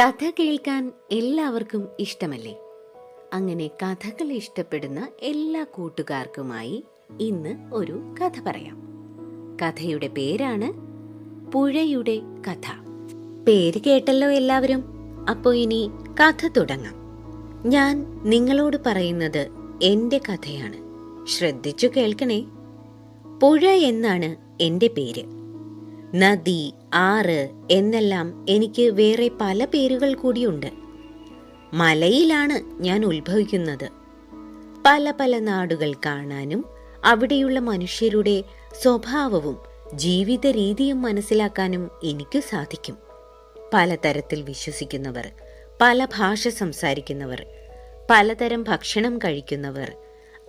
കഥ കേൾക്കാൻ എല്ലാവർക്കും ഇഷ്ടമല്ലേ? അങ്ങനെ കഥകൾ ഇഷ്ടപ്പെടുന്ന എല്ലാ കൂട്ടുകാർക്കുമായി ഇന്ന് ഒരു കഥ പറയാം. കഥയുടെ പേരാണ് പുഴയുടെ കഥ. പേര് കേട്ടല്ലോ എല്ലാവരും. അപ്പോ ഇനി കഥ തുടങ്ങാം. ഞാൻ നിങ്ങളോട് പറയുന്നത് എന്റെ കഥയാണ്. ശ്രദ്ധിച്ചു കേൾക്കണേ. പുഴ എന്നാണ് എന്റെ പേര്. നദി ആറ് എന്നെല്ലാം എനിക്ക് വേറെ പല പേരുകൾ കൂടിയുണ്ട്. മലയിലാണ് ഞാൻ ഉത്ഭവിക്കുന്നത്. പല പല നാടുകൾ കാണാനും അവിടെയുള്ള മനുഷ്യരുടെ സ്വഭാവവും ജീവിത രീതിയും മനസ്സിലാക്കാനും എനിക്ക് സാധിക്കും. പലതരത്തിൽ വിശ്വസിക്കുന്നവർ പല ഭാഷ സംസാരിക്കുന്നവർ പലതരം ഭക്ഷണം കഴിക്കുന്നവർ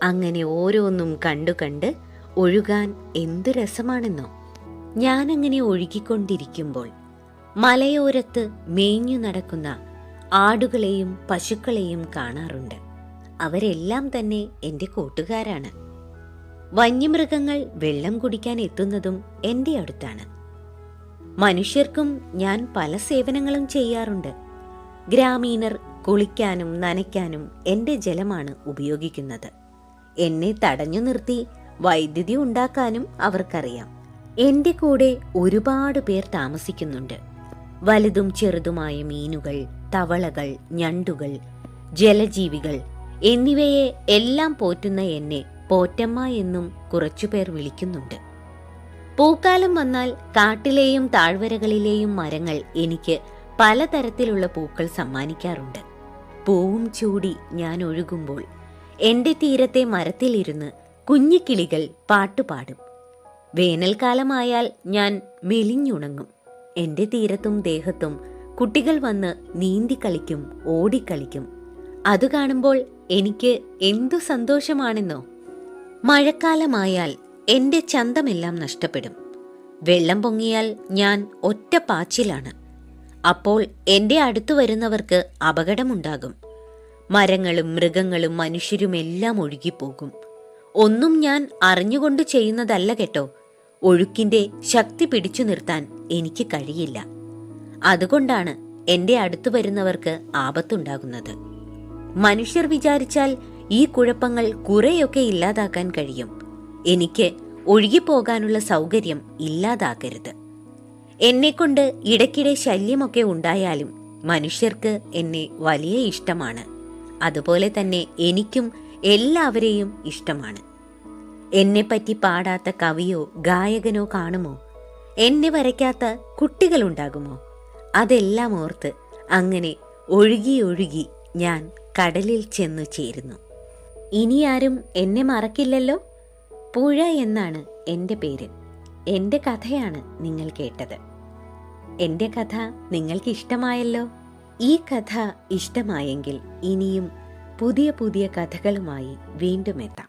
അങ്ങനെ ഓരോന്നും കണ്ടു കണ്ട് ഒഴുകാൻ എന്തു രസമാണെന്നോ. ഞാനങ്ങനെ ഒഴുകിക്കൊണ്ടിരിക്കുമ്പോൾ മലയോരത്ത് മേഞ്ഞു നടക്കുന്ന ആടുകളെയും പശുക്കളെയും കാണാറുണ്ട്. അവരെല്ലാം തന്നെ എന്റെ കൂട്ടുകാരാണ്. വന്യമൃഗങ്ങൾ വെള്ളം കുടിക്കാൻ എത്തുന്നതും എന്റെ അടുത്താണ്. മനുഷ്യർക്കും ഞാൻ പല സേവനങ്ങളും ചെയ്യാറുണ്ട്. ഗ്രാമീണർ കുളിക്കാനും നനയ്ക്കാനും എന്റെ ജലമാണ് ഉപയോഗിക്കുന്നത്. എന്നെ തടഞ്ഞു നിർത്തി വൈദ്യുതി ഉണ്ടാക്കാനും അവർക്കറിയാം. എന്റെ കൂടെ ഒരുപാട് പേർ താമസിക്കുന്നുണ്ട്. വലുതും ചെറുതുമായ മീനുകൾ തവളകൾ ഞണ്ടുകൾ ജലജീവികൾ എന്നിവയെ എല്ലാം പോറ്റുന്ന എന്നെ പോറ്റമ്മ എന്നും കുറച്ചുപേർ വിളിക്കുന്നുണ്ട്. പൂക്കാലം വന്നാൽ കാട്ടിലെയും താഴ്വരകളിലെയും മരങ്ങൾ എനിക്ക് പലതരത്തിലുള്ള പൂക്കൾ സമ്മാനിക്കാറുണ്ട്. പൂവും ചൂടി ഞാൻ ഒഴുകുമ്പോൾ എന്റെ തീരത്തെ മരത്തിലിരുന്ന് കുഞ്ഞിക്കിളികൾ പാട്ടുപാടും. വേനൽക്കാലമായാൽ ഞാൻ മെലിഞ്ഞുണങ്ങും. എന്റെ തീരത്തും ദേഹത്തും കുട്ടികൾ വന്ന് നീന്തി കളിക്കും ഓടിക്കളിക്കും. അത് കാണുമ്പോൾ എനിക്ക് എന്തു സന്തോഷമാണെന്നോ. മഴക്കാലമായാൽ എന്റെ ചന്തമെല്ലാം നഷ്ടപ്പെടും. വെള്ളം പൊങ്ങിയാൽ ഞാൻ ഒറ്റ പാച്ചിലാണ്. അപ്പോൾ എന്റെ അടുത്തു വരുന്നവർക്ക് അപകടമുണ്ടാകും. മരങ്ങളും മൃഗങ്ങളും മനുഷ്യരുമെല്ലാം ഒഴുകിപ്പോകും. ഒന്നും ഞാൻ അറിഞ്ഞുകൊണ്ട് ചെയ്യുന്നതല്ല കേട്ടോ. ഒഴുക്കിന്റെ ശക്തി പിടിച്ചു നിർത്താൻ എനിക്ക് കഴിയില്ല. അതുകൊണ്ടാണ് എന്റെ അടുത്തു വരുന്നവർക്ക് ആപത്തുണ്ടാകുന്നത്. മനുഷ്യർ വിചാരിച്ചാൽ ഈ കുഴപ്പങ്ങൾ കുറെയൊക്കെ ഇല്ലാതാക്കാൻ കഴിയും. എനിക്ക് ഒഴുകിപ്പോകാനുള്ള സൗകര്യം ഇല്ലാതാക്കരുത് എന്നെക്കൊണ്ട് ഇടയ്ക്കിടെ ശല്യമൊക്കെ ഉണ്ടായാലും മനുഷ്യർക്ക് എന്നെ വലിയ ഇഷ്ടമാണ്. അതുപോലെ തന്നെ എനിക്കും എല്ലാവരെയും ഇഷ്ടമാണ്. എന്നെപ്പറ്റി പാടാത്ത കവിയോ ഗായകനോ കാണുമോ? എന്നെ വരയ്ക്കാത്ത കുട്ടികളുണ്ടാകുമോ? അതെല്ലാം ഓർത്ത് അങ്ങനെ ഒഴുകി ഒഴുകി ഞാൻ കടലിൽ ചെന്നു ചേരുന്നു. ഇനി ആരും എന്നെ മറക്കില്ലല്ലോ? പുഴ എന്നാണ് എന്റെ പേര്. എന്റെ കഥയാണ് നിങ്ങൾ കേട്ടത്. എന്റെ കഥ നിങ്ങൾക്ക് ഇഷ്ടമായല്ലോ ഈ കഥ ഇഷ്ടമായെങ്കിൽ ഇനിയും പുതിയ പുതിയ കഥകളുമായി വീണ്ടും എത്താം.